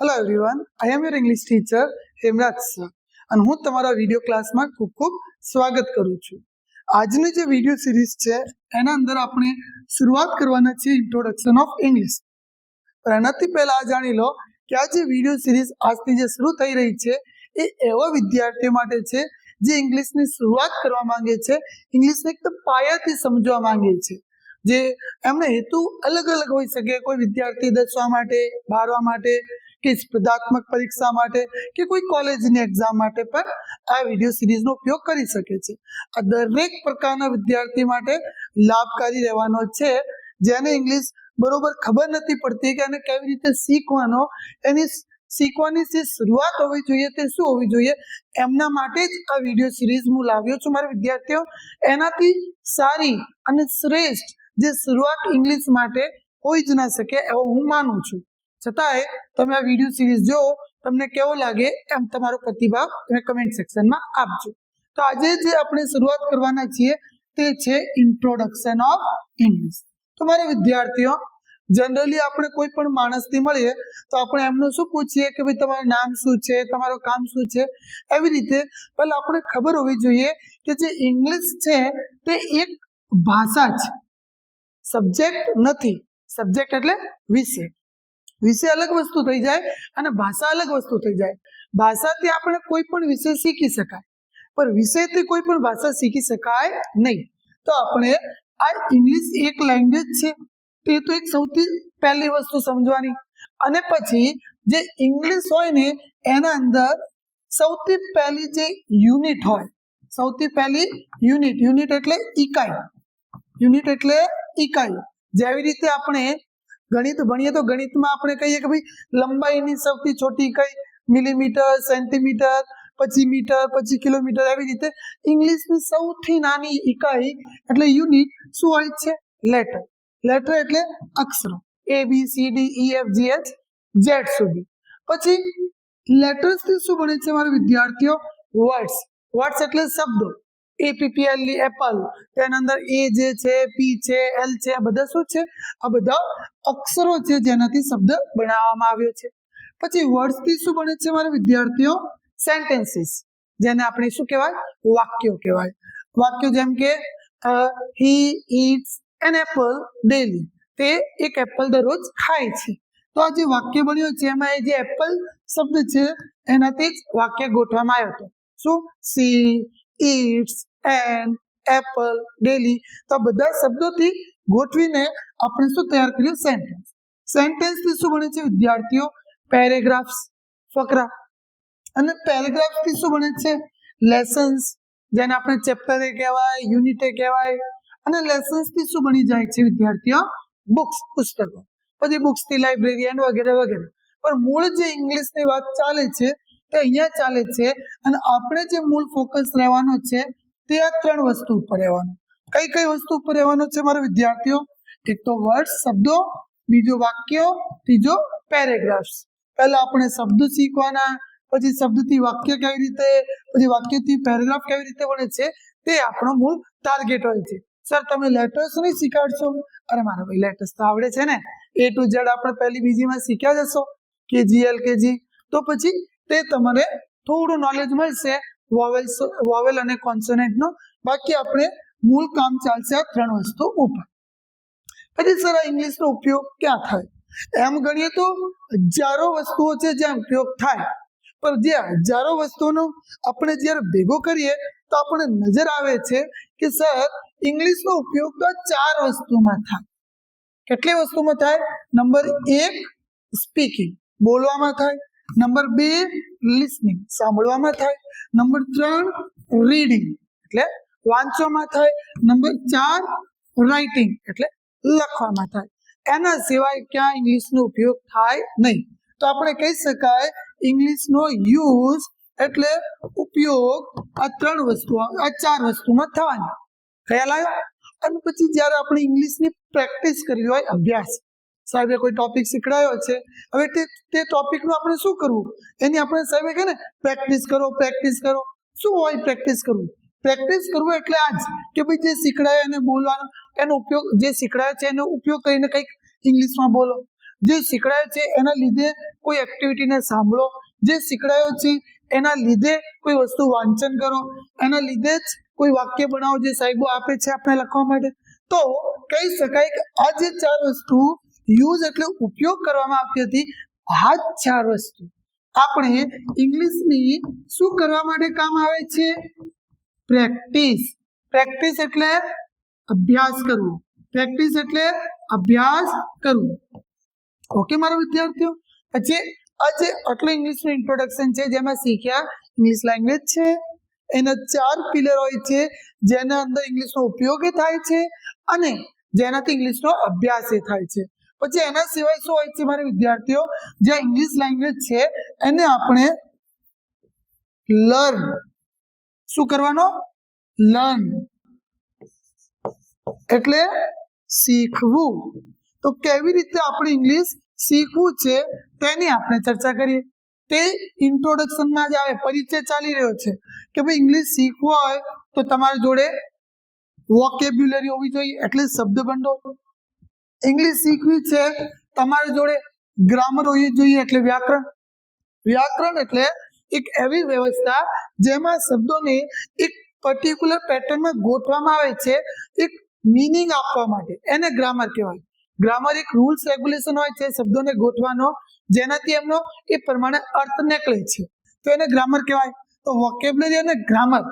Hello everyone I am your English teacher Hemraj sir અને હું તમારા વીડિયો ક્લાસમાં ખૂબ ખૂબ સ્વાગત કરું છું. આજની જે વીડિયો સિરીઝ છે, એના અંદર આપણે શરૂઆત કરવાના છે ઇન્ટ્રોડક્શન ઓફ ઇંગ્લિશ પણ એનાથી પહેલાં આ જાણી લો કે આ જે વીડિયો સિરીઝ આજથી જે શરૂ થઈ રહી છે, એ એવા વિદ્યાર્થીઓ માટે છે, જે ઇંગ્લિશની શરૂઆત કરવા માંગે છે ઇંગ્લિશને એકદમ પાયાથી સમજવા માંગે છે. જે એમનો હેતુ અલગ અલગ હોઈ શકે, કોઈ વિદ્યાર્થી દસવા માટે, બારવા માટે કે સ્પર્ધાત્મક પરીક્ષા માટે કે કોઈ કોલેજની એક્ઝામ માટે પણ આ વીડિયો સિરીઝનો ઉપયોગ કરી શકે છે. આ દરેક પ્રકારના વિદ્યાર્થી માટે લાભકારી રહેવાનો છે. જેને ઇંગ્લિશ બરોબર ખબર નથી પડતી કે આને કેવી રીતે શીખવાનો, એની શીખવાની જે શરૂઆત હોવી જોઈએ તે શું હોવી જોઈએ, એમના માટે જ આ વીડિયો સિરીઝ હું લાવ્યો છું મારા વિદ્યાર્થીઓ. એનાથી સારી અને શ્રેષ્ઠ જે શરૂઆત ઇંગ્લિશ માટે હોઈ જ ના શકે એવો હું માનું છું. છતાંય તમે આ વીડિયો સિરીઝ જો તમને કેવો લાગે એમ તમારો પ્રતિભાવ તમે કમેન્ટ સેક્શનમાં આપજો. તો આજે જે આપણે શરૂઆત કરવાના છીએ તે છે ઇન્ટ્રોડક્શન ઓફ ઇંગ્લિશ તો મારા વિદ્યાર્થીઓ જનરલી આપણે કોઈ પણ માણસથી મળીએ, તો આપણે એમનું શું પૂછીએ કે ભાઈ તમારું નામ શું છે, તમારું કામ શું છે? એવી રીતે પહેલાં આપણે ખબર હોવી જોઈએ કે જે ઇંગ્લિશ છે તે એક ભાષા છે. સબ્જેક્ટ નથી. સબ્જેક્ટ એટલે વિષય. વિષય અલગ વસ્તુ થઈ જાય અને ભાષા અલગ વસ્તુ થઈ જાય. ભાષાથી આપણે કોઈ પણ વિષય શીખી શકાય, પણ વિષયથી કોઈ પણ ભાષા શીખી શકાય નહીં. તો આપણે, આ ઇંગ્લિશ એક લેંગ્વેજ છે, તે તો એક સૌથી પહેલી વસ્તુ સમજવાની. અને પછી, જે ઇંગ્લિશ હોય ને, એના અંદર સૌથી પહેલી જે યુનિટ હોય, સૌથી પહેલી યુનિટ યુનિટ એટલે ઇકાઈ યુનિટ એટલે ઇકાઈ જેવી રીતે આપણે ગણિત ભણીએ તો ગણિતમાં આપણે કહીએ કે ભાઈ લંબાઈની સૌથી છોટી કઈ? મિલીમીટર, સેન્ટીમીટર, પછી મીટર, પછી કિલોમીટર, આવી રીતે. ઇંગ્લિશની સૌથી નાની ઇકાઈ એટલે યુનિટ શું હોય છે? લેટર. લેટર એટલે અક્ષરો. A B C D E F G H Z સુધી. પછી લેટર્સથી શું બને છે મારા વિદ્યાર્થીઓ? વર્ડ્સ. વર્ડ્સ એટલે શબ્દો. એપીપીએલની એપલ તેના અંદર એ જે છે પી છે એલ છે, આ બધા શું છે? આ બધા અક્ષરો છે જેનાથી શબ્દ બનાવવામાં આવ્યો છે. પછી વર્ડ્સથી શું બને છે મારા વિદ્યાર્થીઓ? સેન્ટેન્સીસ જેને આપણે શું કહેવાય? વાક્યો કહેવાય. વાક્યો જેમ કે he it's an apple daily તે એક એપલ દરરોજ ખાય છે. તો આ જે વાક્ય બન્યો છે, એમાં એ જે એપલ શબ્દ છે, એનાથી જ વાક્ય ગોઠવામાં આવ્યો હતો. શું? See it's an apple daily તો આ બધા શબ્દોથી ગોઠવીને આપણે શું તૈયાર કર્યું? સેન્ટેન્સ સેન્ટેન્સથી શું બને છે વિદ્યાર્થીઓ? પેરેગ્રાફ્સ ફકરા. અને પેરેગ્રાફથી શું બને છે? લેસન્સ જેને આપણે ચેપ્ટરે કહેવાય યુનિટે કહેવાય. અને લેસન્સથી શું બની જાય છે વિદ્યાર્થીઓ? બુક્સ પુસ્તકો. પછી બુક્સથી લાઇબ્રેરિયન વગેરે વગેરે. પણ મૂળ જે ઇંગ્લિશની વાત ચાલે છે તે અહીંયા ચાલે છે અને આપણે જે મૂળ ફોકસ રહેવાનો છે તે આ ત્રણ વસ્તુ ઉપર રહેવાનું. કઈ કઈ વસ્તુ ઉપર રહેવાનું છે મારા વિદ્યાર્થીઓ? એક તો વર્ડ શબ્દો, બીજો વાક્યો, ત્રીજો પેરેગ્રાફ્સ પહેલા આપણે શબ્દ શીખવાના, પછી શબ્દથી વાક્ય કેવી રીતે, પછી વાક્યથી પેરેગ્રાફ કેવી રીતે બને છે તે આપણો મૂળ ટાર્ગેટ હોય છે. સર તમે લેટર્સ નહીં શીખવાડશો અરે મારા ભાઈ લેટર્સ તો આવડે છે ને. એ ટુ ઝેડ આપણે પહેલી બીજીમાં શીખ્યા જશો. કેજી એલ કેજી તો પછી તે તમને થોડું નોલેજ મળશે વોવેલ્સ વોવેલ અને કોન્સોનેન્ટનો બાકી આપણે મૂળ કામ ચાલશે આ ત્રણ વસ્તુ ઉપર. પછી સર આ ઇંગ્લિશનો ઉપયોગ ક્યાં થાય? એમ ગણીએ તો હજારો વસ્તુઓ છે જ્યાં ઉપયોગ થાય. પણ જે હજારો વસ્તુઓનો આપણે જ્યારે ભેગો કરીએ તો આપણે નજર આવે છે કે સર ઇંગ્લિશનો ઉપયોગ તો ચાર વસ્તુમાં થાય. કેટલી વસ્તુમાં થાય? નંબર એક સ્પીકિંગ બોલવામાં થાય. નંબર બે લિસનિંગ સાંભળવામાં થાય. નંબર ત્રણ રીડિંગ એટલે વાંચવામાં થાય. નંબર ચાર રાઇટિંગ એટલે લખવામાં થાય. એના સિવાય ક્યાં ઇંગ્લિશનો ઉપયોગ થાય નહીં. તો આપણે કહી શકાય, ઇંગ્લિશનો યુઝ એટલે ઉપયોગ આ ત્રણ વસ્તુ આ ચાર વસ્તુમાં થવાની. ખ્યાલ આવ્યો? અને પછી જ્યારે આપણે ઇંગ્લિશની પ્રેક્ટિસ કરવી હોય, અભ્યાસ. સાહેબે કોઈ ટોપિક શીખડાયો છે? હવે તે તે ટોપિકનું આપણે શું કરવું? એની આપણે સાહેબે કહે ને પ્રેક્ટિસ કરો પ્રેક્ટિસ કરો. શું હોય પ્રેક્ટિસ કરવું? પ્રેક્ટિસ કરવું એટલે આ જ કે ભાઈ જે શીખડાયો એને બોલવાનો, એનો ઉપયોગ, જે શીખડાય છે એનો ઉપયોગ કરીને કંઈક ઇંગ્લિશમાં બોલો. જે શીખડાયો છે એના લીધે કોઈ એક્ટિવિટીને સાંભળો. જે શીખડાયો છે એના લીધે કોઈ વસ્તુ વાંચન કરો. એના લીધે જ કોઈ વાક્ય બનાવો જે સાહેબો આપે છે આપણે લખવા માટે. તો કહી શકાય કે આ જે ચાર વસ્તુ યુઝ એટલે ઉપયોગ કરવામાં આવતી હતી આ ચાર વસ્તુ. આપણે ઇંગ્લિશની શું કરવા માટે કામ આવે છે? પ્રેક્ટિસ. પ્રેક્ટિસ એટલે અભ્યાસ કરવો. પ્રેક્ટિસ એટલે અભ્યાસ કરવો. ઓકે મારા વિદ્યાર્થીઓ? પછી આજે આટલું ઇંગ્લિશનું ઇન્ટ્રોડક્શન છે જેમાં શીખ્યા ઇંગ્લિશ લેંગ્વેજ છે. એના ચાર પિલર હોય છે જેના અંદર ઇંગ્લિશનો ઉપયોગ થાય છે અને જેનાથી ઇંગ્લિશનો અભ્યાસ એ થાય છે. પછી એના સિવાય શું હોય છે મારા વિદ્યાર્થીઓ? જે ઇંગ્લિશ લેંગ્વેજ છે, એને આપણે લર્ન શું કરવાનો? લર્ન એટલે શીખવું. તો કેવી રીતે આપણે ઇંગ્લિશ શીખવું છે તેની આપણે ચર્ચા કરીએ. તે ઇન્ટ્રોડક્શનમાં જ આવે, પરિચય ચાલી રહ્યો છે કે ભાઈ ઇંગ્લિશ શીખવું હોય તો તમારી જોડે વોકેબ્યુલરી હોવી જોઈએ, એટલે શબ્દ ભંડોળ ઇંગ્લિશ શીખવી છે. તમારી જોડે ગ્રામર હોવી જોઈએ એટલે વ્યાકરણ. વ્યાકરણ એટલે એક એવી વ્યવસ્થા જેમાં શબ્દોને એક પર્ટિક્યુલર પેટર્નમાં ગોઠવામાં આવે છે. એક મીનિંગ આપવા માટે. એને ગ્રામર કહેવાય. ગ્રામર એક રૂલ્સ રેગ્યુલેશન હોય છે શબ્દોને ગોઠવાનો જેનાથી એમનો એ પ્રમાણે અર્થ નીકળે છે. તો એને ગ્રામર કહેવાય. તો વોકેબ્લરી અને ગ્રામર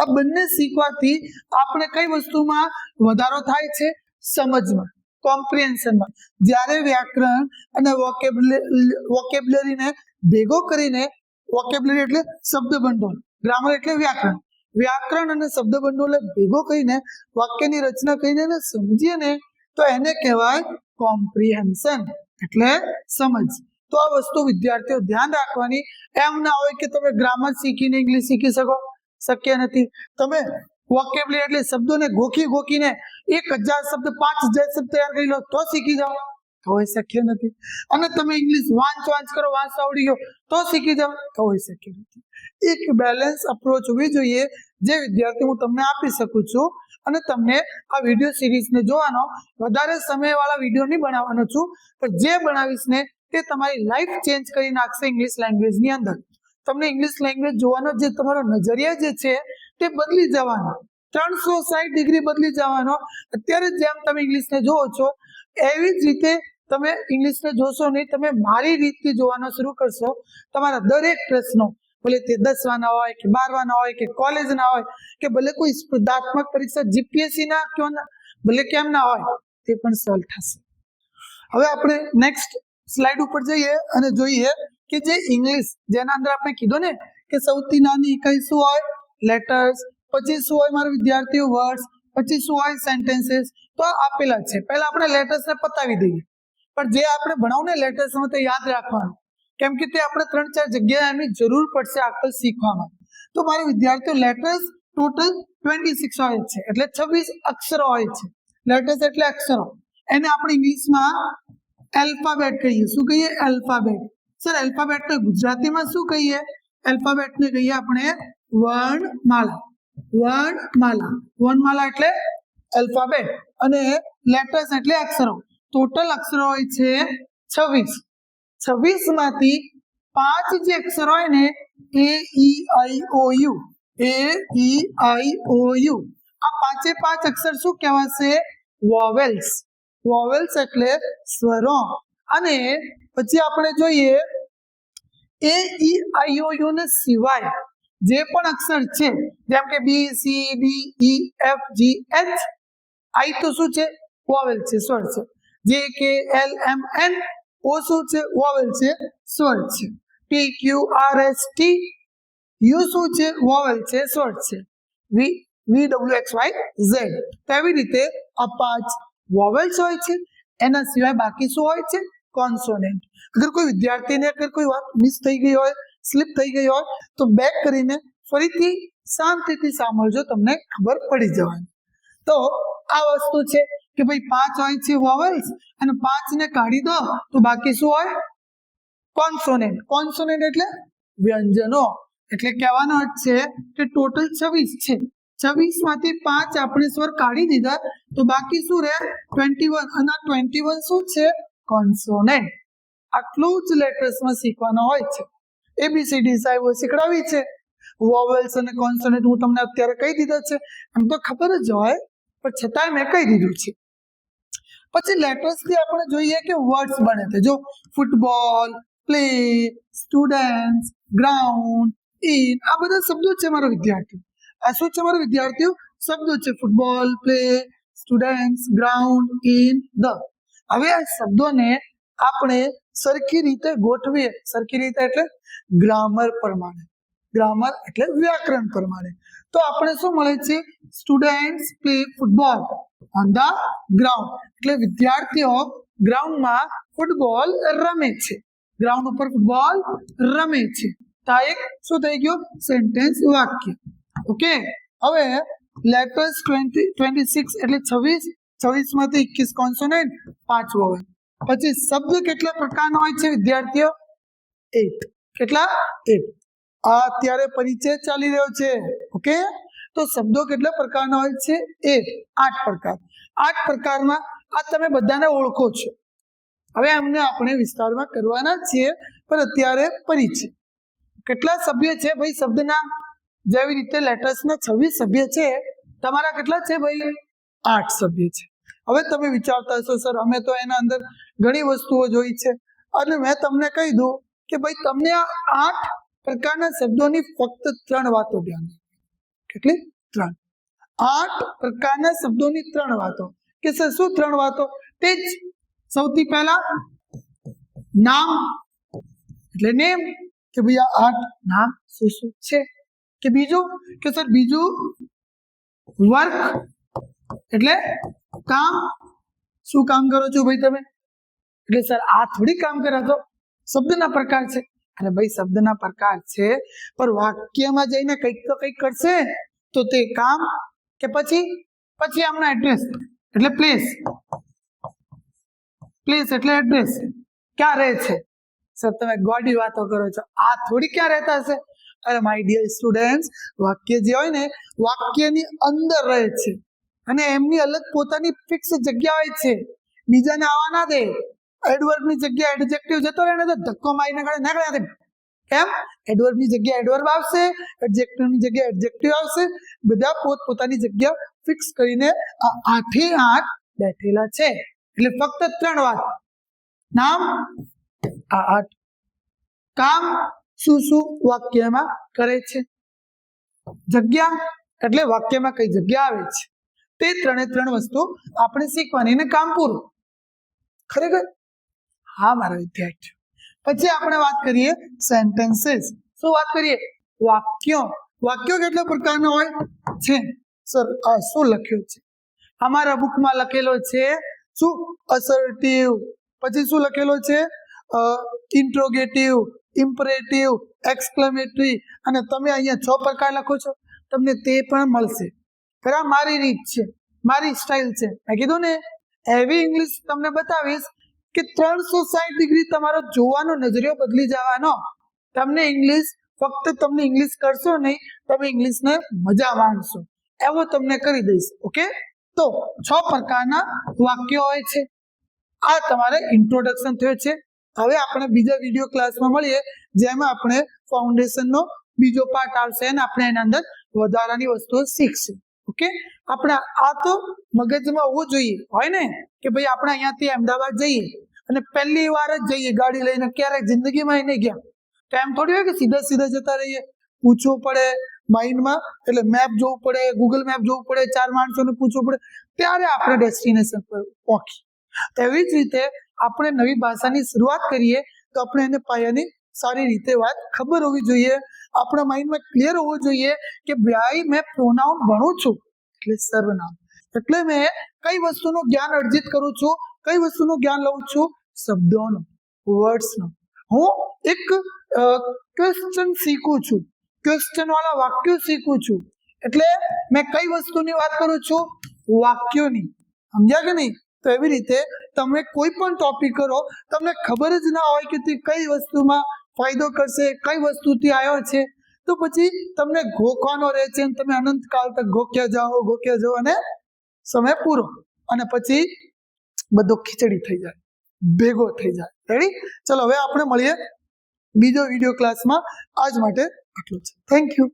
આ બંને શીખવાથી આપણે કઈ વસ્તુમાં વધારો થાય છે? સમજમાં કોમ્પ્રિહેન્શનમાં જ્યારે વ્યાકરણ અને વોકેબ્યુલરીને ભેગો કરીને વોકેબ્યુલરી એટલે શબ્દ ભંડોળ ગ્રામર એટલે વ્યાકરણ. વ્યાકરણ અને શબ્દ ભંડોળને ભેગો કરીને, વાક્યની રચના કરીને એને સમજીએ ને, તો એને કહેવાય કોમ્પ્રિહેન્શન એટલે સમજ. તો આ વસ્તુ વિદ્યાર્થીઓ ધ્યાન રાખવાની. એમ ના હોય કે તમે ગ્રામર શીખીને ઇંગ્લિશ શીખી શકો. શક્ય નથી. તમે વોકેબલરી એટલે શબ્દોને ગોખી ગોખીને એક હજાર શબ્દ, પાંચ હજાર શબ્દ તૈયાર કરી લો, તો શીખી જાઓ. તો એ શક્ય નથી. અને તમે ઇંગ્લિશ વાંચ વાંચ કરો, વાંચ આવડી ગયો, તો શીખી જાઓ. તો એ શક્ય નથી. એક બેલેન્સ અપ્રોચ હોવી જોઈએ, જે વિદ્યાર્થી હું તમને આપી શકું છું અને તમને આ વીડિયો સિરીઝને જોવાનો વધારે સમયવાળા વીડિયો નહીં બનાવવાનો છું, પણ જે બનાવીશ ને તે તમારી લાઈફ ચેન્જ કરી નાખશે ઇંગ્લિશ લેંગ્વેજની અંદર. તમને ઇંગ્લિશ લેંગ્વેજ જોવાનો જે તમારો નજરિયા જે છે તે બદલી જવાનો. ત્રણસો સાઠ ડિગ્રી બદલી જવાનો. અત્યારે જેમ તમે ઇંગ્લિશને જુઓ છો, એવી જ રીતે તમે ઇંગ્લિશને જોશો નહીં, તમે મારી રીતથી જોવાનો શરૂ કરશો, તમારા દરેક પ્રશ્નો, ભલે તે દસવાના હોય કે બારવાના હોય કે કોલેજના હોય, કે ભલે કોઈ સ્પર્ધાત્મક પરીક્ષા જીપીએસસીના કયો ભલે કેમ ના હોય, તે પણ સોલ્વ થશે. હવે આપણે નેક્સ્ટ સ્લાઇડ ઉપર જઈએ અને જોઈએ કે જે ઇંગ્લિશ, જેના અંદર આપણે કીધું ને કે સૌથી નાની ઇકાઈ શું હોય? લેટર્સ પછી શું હોય મારા વિદ્યાર્થીઓ વર્ડ્સ પછી શું હોય સેન્ટેન્સીસ તો આપેલા આપેલા છે. પહેલા આપણે લેટર્સને પતાવી દઈએ. પણ જે આપણે ભણાવું ને લેટર્સમાં તે યાદ રાખવાનું. કેમ કે તે આપણે ત્રણ ચાર જગ્યાએ એની જરૂર પડશે આગળ શીખવામાં. તો મારા વિદ્યાર્થીઓ લેટર્સ ટોટલ ટ્વેન્ટી સિક્સ હોય છે. એટલે છવ્વીસ અક્ષરો હોય છે. લેટર્સ એટલે અક્ષરો. એને આપણે ઇંગ્લિશમાં એલ્ફાબેટ કહીએ. શું કહીએ? એલ્ફાબેટ સર એલ્ફાબેટને ગુજરાતીમાં શું કહીએ? એલ્ફાબેટને કહીએ આપણે વર્ણમાલા. વર્ણમાલા. વર્ણમાલા એટલે એલ્ફાબેટ અને લેટર્સ એટલે અક્ષરો. ટોટલ અક્ષરો હોય છે છવ્વીસ. છવ્વીસમાંથી પાંચ જે અક્ષરો હોય ને એ ઈ આઈ ઓ you A E I O you આ પાંચે પાંચ અક્ષર શું કહેવાશે? વોવેલ્સ વોવેલ્સ એટલે સ્વરો. અને પછી આપણે જોઈએ એ ઈ આઈ ઓ યુ ને સિવાય જે પણ અક્ષર છે, જેમ કે B C D E F G H I તો શું છે? વોવેલ છે, સ્વર છે. જે કે એલ એમ એન ઓ શું છે? વોવેલ છે, સ્વર છે. P Q R S T U શું છે? વોવેલ છે, સ્વર છે. V V W X Y Z તો એવી રીતે આ પાંચ વોવેલ્સ હોય છે, એના સિવાય બાકી શું હોય છે? કોન્સોનેન્ટ. અગર કોઈ વિદ્યાર્થીને અગર કોઈ વાત મિસ થઈ ગઈ હોય સ્લીપ થઈ ગઈ હોય, તો બેક કરીને ફરીથી શાંતિથી સાંભળજો, તમને ખબર પડી જવાની. તો આ વસ્તુ છે કે ભાઈ પાંચ હોય છે વોવેલ્સ અને પાંચ ને કાઢી દો, તો બાકી શું હોય? કોન્સોનેન્ટ. કોન્સોનેન્ટ એટલે વ્યંજનો. એટલે કહેવાનો અર્થ છે કે ટોટલ છવ્વીસ છે. છવ્વીસમાંથી પાંચ આપણે સ્વર કાઢી દીધા, તો બાકી શું રહે? ટ્વેન્ટી વન અને ટ્વેન્ટી વન શું છે? કોન્સોનેન્ટ આટલું જ લેટર્સમાં શીખવાનો હોય છે. એબીસીડી સાહેબો શીખડાવી છે. વોવેલ્સ અને કોન્સોનેન્ટ હું તમને અત્યારે કહી દીધા છે. એમ તો ખબર જ હોય, પણ છતાંય મેં કહી દીધું છે. પછી લેટર્સથી આપણે જોઈએ કે વર્ડ્સ બને છે. જો football play student ground in આ બધા શબ્દો છે મારા વિદ્યાર્થીઓ. આ શું છે મારા વિદ્યાર્થીઓ? શબ્દો છે. Football play student ground in the હવે આ શબ્દોને આપણે સરખી રીતે ગોઠવીએ. સરખી રીતે એટલે ગ્રામર પ્રમાણે. ગ્રામર એટલે વ્યાકરણ પ્રમાણે. તો આપણે શું મળે છે? Student play football on the ground એટલે વિદ્યાર્થીઓ ગ્રાઉન્ડમાં ફૂટબોલ રમે છે. ગ્રાઉન્ડ ઉપર ફૂટબોલ રમે છે. તો એક શું થઈ ગયું? સેન્ટેન્સ વાક્ય. ઓકે હવે લેટર્સ ટ્વેન્ટી ટ્વેન્ટી સિક્સ એટલે છવ્વીસ. છવ્વીસમાંથી એકવીસ કોન્સોનેન્ટ પાંચ હોય પછી શબ્દ કેટલા પ્રકારનો હોય છે? વિદ્યાર્થીઓ એટ કેટલા? એટ આ અત્યારે પરિચય ચાલી રહ્યો છે. ઓકે? તો શબ્દો કેટલા પ્રકારના હોય છે? એટ આઠ પ્રકાર. આઠ પ્રકારમાં આ તમે બધાને ઓળખો છો. હવે અમને આપણે વિસ્તારમાં કરવાના છીએ, પણ અત્યારે પરિચય. કેટલા સભ્ય છે ભાઈ શબ્દના? જેવી રીતે લેટર્સના છવ્વીસ સભ્ય છે. તમારા કેટલા છે ભાઈ? આઠ સભ્ય છે. હવે તમે વિચારતા હશો, સર, અમે તો એના અંદર ઘણી વસ્તુઓ જોઈ છે. અને મેં તમને કહી દઉં કે ભાઈ, તમને આ આઠ પ્રકારના શબ્દોની ફક્ત ત્રણ વાતો ધ્યાન રાખવી. કેટલી? ત્રણ. આઠ પ્રકારના શબ્દોની ત્રણ વાતો. કે સર, શું ત્રણ વાતો? તે જ સૌથી પહેલા નામ, એટલે નેમ કે ભાઈ, આ આઠ નામ શું શું છે? કે બીજું? કે સર, બીજું વર્ક એટલે કામ? શું કામ કરો છો ભાઈ તમે? એટલે સર, આ થોડી કામ કર્યા તો શબ્દના પ્રકાર છે. અરે ભાઈ, શબ્દના પ્રકાર છે, પણ વાક્યમાં જઈને કંઈક તો કંઈક કરશે તો તે કામ કે પછી? પછી આમના એડ્રેસ એટલે પ્લેસ પ્લેસ એટલે એડ્રેસ ક્યાં રહે છે? સર, તમે ગોડી વાતો કરો છો. આ થોડી ક્યાં રહેતા હશે? અરે માય ડિયર સ્ટુડન્ટ વાક્ય જે હોય ને, વાક્યની અંદર રહે છે. અને એમની અલગ પોતાની ફિક્સ જગ્યા હોય છે. બીજાને આવવા ના દે. એડવર્બની જગ્યા એડજેક્ટિવ જતો રહે ને તો ધક્કો મારીને કાઢે ના કાઢે કેમ? એડવર્બની જગ્યા એડવર્બ આવશે એડજેક્ટિવની જગ્યા એડજેક્ટિવ આવશે. બધા પોત પોતાની જગ્યા ફિક્સ કરીને આ આઠે આઠ બેઠેલા છે. એટલે ફક્ત ત્રણ વાત. નામ, આ આઠ. કામ, શું શું વાક્યમાં કરે છે? જગ્યા, એટલે વાક્યમાં કઈ જગ્યા આવે છે? તે ત્રણે ત્રણ વસ્તુ આપણે શીખવાની ને કામ પૂરું. ખરેખર? હા, મારા વિદ્યાર્થીઓ પછી આપણે વાત કરીએ સેન્ટેન્સીસ શું વાત કરીએ? વાક્યો. વાક્યો કેટલા પ્રકારના હોય? છે. સર શું લખ્યું છે? અમારા બુકમાં લખેલો છે શું? અસર્ટિવ પછી શું લખેલો છે? ઇન્ટ્રોગેટિવ ઇમ્પરેટિવ એક્સક્લેમેટરી અને તમે અહીંયા છ પ્રકાર લખો છો. તમને તે પણ મળશે. ખરા મારી રીત છે, મારી સ્ટાઇલ છે. મેં કીધું ને એવી ઇંગ્લિશ તમને બતાવીશ કે ત્રણસો સાઠ ડિગ્રી તમારો જોવાનો નજરિયો બદલી જવાનો. તમને ઇંગ્લિશ ફક્ત તમને ઇંગ્લિશ કરશો નહીં, તમે ઇંગ્લિશને મજા માણશો. એવો તમને કરી દઈશ, ઓકે? તો છ પ્રકારના વાક્યો હોય છે. આ તમારે ઇન્ટ્રોડક્શન થયો છે. હવે આપણે બીજા વીડિયો ક્લાસમાં મળીએ, જેમાં આપણે ફાઉન્ડેશનનો બીજો પાર્ટ આવશે અને આપણે એના અંદર વધારાની વસ્તુઓ શીખશું. ઓકે? આપણે આ તો મગજમાં હોવું જોઈએ. હોય ને? કે ભાઈ આપણે અહીંયાથી અમદાવાદ જઈએ અને પહેલી વાર જ જઈએ ગાડી લઈને. ક્યારેક જિંદગીમાં નહીં ગયા. તો એમ થોડી હોય કે સીધા સીધા જતા રહીએ. પૂછવું પડે માઇન્ડમાં. એટલે મેપ જોવું પડે ગૂગલ મેપ જોવું પડે, ચાર માણસોને પૂછવું પડે. ત્યારે આપણે ડેસ્ટિનેશન પર પહોંચી તેવી જ રીતે આપણે નવી ભાષાની શરૂઆત કરીએ તો આપણે એને પાયાની સારી રીતે વાત ખબર હોવી જોઈએ. આપણા માઇન્ડમાં ક્લિયર હોવું જોઈએ કે ભાઈ મેં પ્રોનાઉન ભણું છું. એટલે સર્વનામ. એટલે મેં કઈ વસ્તુનું જ્ઞાન અર્જિત કરું છું? કઈ વસ્તુનું જ્ઞાન લઉં છું? શબ્દોનું વર્ડ્સનું હું એક ક્વેશ્ચન શીખું છું. ક્વેશ્ચન વાળા વાક્યો શીખું છું. એટલે મેં કઈ વસ્તુની વાત કરું છું? વાક્યોની. સમજ્યા કે નહીં? તો એવી રીતે તમે કોઈ પણ ટોપિક કરો, તમને ખબર જ ના હોય કે તે કઈ વસ્તુમાં ફાયદો કરશે, કઈ વસ્તુથી આવ્યો છે? તો પછી તમને ગોખવાનો રહે છે તમે અનંતકાળ તક ગોખ્યા જાઓ ગોખ્યા જાઓ અને સમય પૂરો. અને પછી બધો ખીચડી થઈ જાય, ભેગો થઈ જાય. રેડી ચલો, હવે આપણે મળીએ બીજો વીડિયો ક્લાસમાં આજ માટે આટલું છે થેન્ક યુ